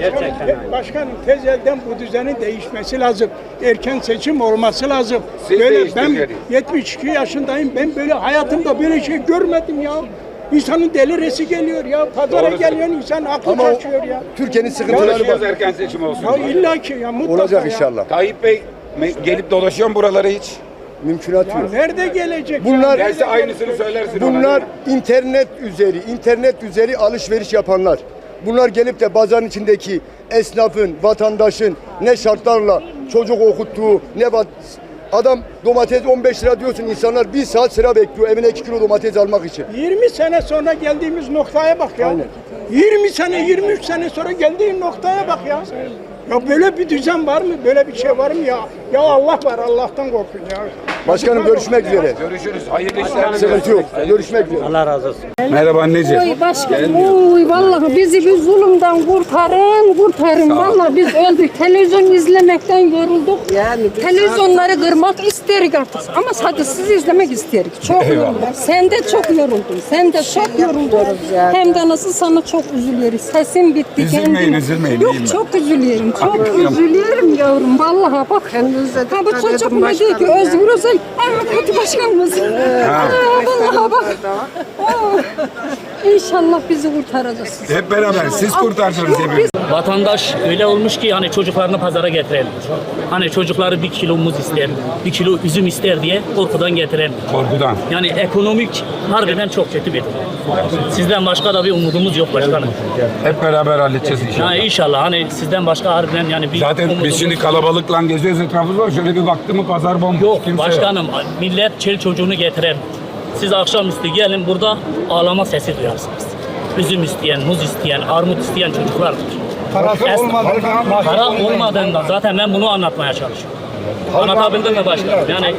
Gerçekten. Başkanım tez elden bu düzenin değişmesi lazım. Erken seçim olması lazım. Siz böyle ben değiştirin. 72 yaşındayım. Ben böyle hayatımda böyle şey görmedim ya. İnsanın deliresi geliyor ya. Pazara Doğru. geliyor insan aklı Ama o- kaçıyor ya. Türkiye'nin sıkıntıları var. erken seçim olsun. Ya diye. illa ki ya mutlaka Olacak ya. inşallah. Tayyip Bey me- gelip dolaşıyor mu buralara hiç? Mümkünat Ya yok. nerede gelecek? Bunlar- ya? Gelse aynısını söylersin ona, Bunlar internet üzeri, internet üzeri alışveriş yapanlar. Bunlar gelip de pazarın içindeki esnafın, vatandaşın ne şartlarla çocuk okuttuğu, ne adam domates 15 lira diyorsun insanlar bir saat sıra bekliyor evine 2 kilo domates almak için. 20 sene sonra geldiğimiz noktaya bak ya. Aynen. 20 sene, 23 sene sonra geldiğin noktaya bak ya. Ya böyle bir düzen var mı? Böyle bir şey var mı ya? Ya Allah var, Allah'tan korkun ya. Başkanım görüşmek üzere. Görüşürüz. Hayırlı işler. Sıkıntı yok. Görüşmek üzere. Allah razı olsun. Merhaba anneciğim. Oy başkanım, oy vallahi bizi bir zulümden kurtarın, kurtarın. Vallahi biz öldük. Televizyon izlemekten yorulduk. Televizyonları kırmak isterik artık. Ama sadece sizi izlemek isterik. Çok yoruldum. Sen de çok yoruldun. Sen de çok yoruldun. Hem de nasıl sana çok üzülüyoruz. Sesim bitti. Üzülmeyin, üzülmeyin, Yok çok üzülüyorum. Çok üzülüyorum yavrum. Vallahi bak. Ha bu çocuk ne diyor ki Özgür Özel. Evet kötü başkanımız. Aa, Vallahi bak. Aa, İnşallah bizi kurtaracaksınız. Hep beraber siz kurtaracaksınız hepimizi. Vatandaş öyle olmuş ki hani çocuklarını pazara getirelim. Hani çocukları bir kilo muz ister, bir kilo üzüm ister diye korkudan getirelim. Korkudan. Yani ekonomik harbiden çok kötü bir durum. Sizden başka da bir umudumuz yok başkanım. Hep beraber halledeceğiz inşallah. Yani inşallah hani sizden başka harbiden yani bir Zaten umudumuz biz şimdi kalabalıkla geziyoruz etrafımızda. Şöyle bir baktım mı pazar bomboş. yok kimse başkanım millet çel çocuğunu getirelim. Siz akşamüstü gelin burada ağlama sesi duyarsınız. Üzüm isteyen, muz isteyen, armut isteyen çocuklar var. Parası Es- olmadığından Para olmadığından zaten ben bunu anlatmaya çalışıyorum. Anlatabildim mi başkanım? Yani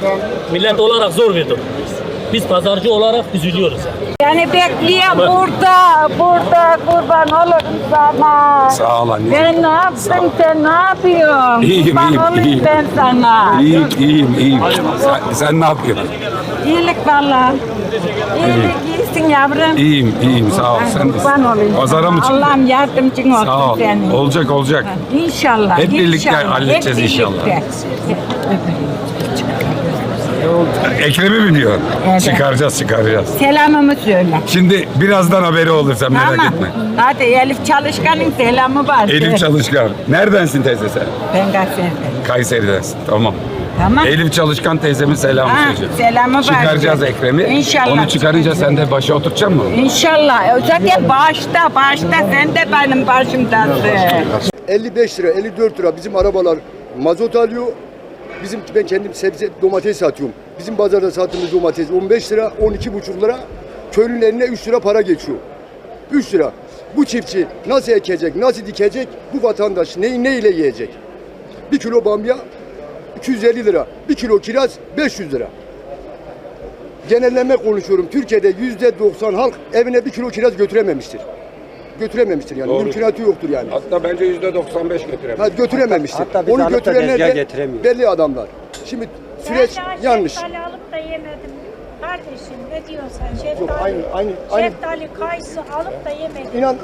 millet olarak zor bir durumdayız. Biz pazarcı olarak üzülüyoruz yani. Yani bekliyorum burada, burada kurban olurum sana. Sağ ol anne. Ben ne yaptım, sen ne yapıyorsun? İyiyim, kurban iyiyim, olayım iyiyim. ben sana. İyiyim, iyiyim, iyiyim. Sen, sen ne yapıyorsun? İyilik valla. İyilik iyisin yavrum. İyiyim, iyiyim. Sağ ol. Sen Kurban olayım. Pazara mı çıktın? Allah'ım yardımcın olsun Sağ ol. senin. Olacak, olacak. İnşallah. Hep birlikte inşallah, halledeceğiz hep inşallah. birlikte. Ekrem'i biliyor. Çıkaracağız, çıkaracağız. Selamımı söyle. Şimdi birazdan haberi olur sen merak tamam. etme. Hadi Elif Çalışkan'ın selamı var. Elif Çalışkan. Neredensin teyze sen? Ben Gazze'den. Kayseri'densin. Tamam. Tamam. Elif Çalışkan teyzemin selamı Ha, söyleyeceğim. selamı var. Çıkaracağız Ekrem'i. İnşallah. Onu çıkarınca sen de başa oturacaksın mı? İnşallah. Özellikle başta, başta sen de benim başımdasın. 55 lira, 54 lira bizim arabalar mazot alıyor. Bizim ben kendim sebze domates satıyorum. Bizim pazarda sattığımız domates 15 lira, 12,5 lira. Köylünün eline 3 lira para geçiyor. 3 lira. Bu çiftçi nasıl ekecek, nasıl dikecek? Bu vatandaş ne, ne yiyecek? Bir kilo bamya 250 lira. Bir kilo kiraz 500 lira. Genelleme konuşuyorum. Türkiye'de yüzde 90 halk evine bir kilo kiraz götürememiştir. Götürememiştir yani. Doğru. Mümkünatı yoktur yani. Hatta bence yüzde 95 götüremez. Ha, götürememiştir. Hatta biz Onu götürenler de belli adamlar. Şimdi süreç Ben yanlış. Şeftali alıp da yemedim. Kardeşim ne diyorsun sen? Şeftali, Yok, aynı- aynı- aynı- şeftali kayısı alıp da yemedim. İnan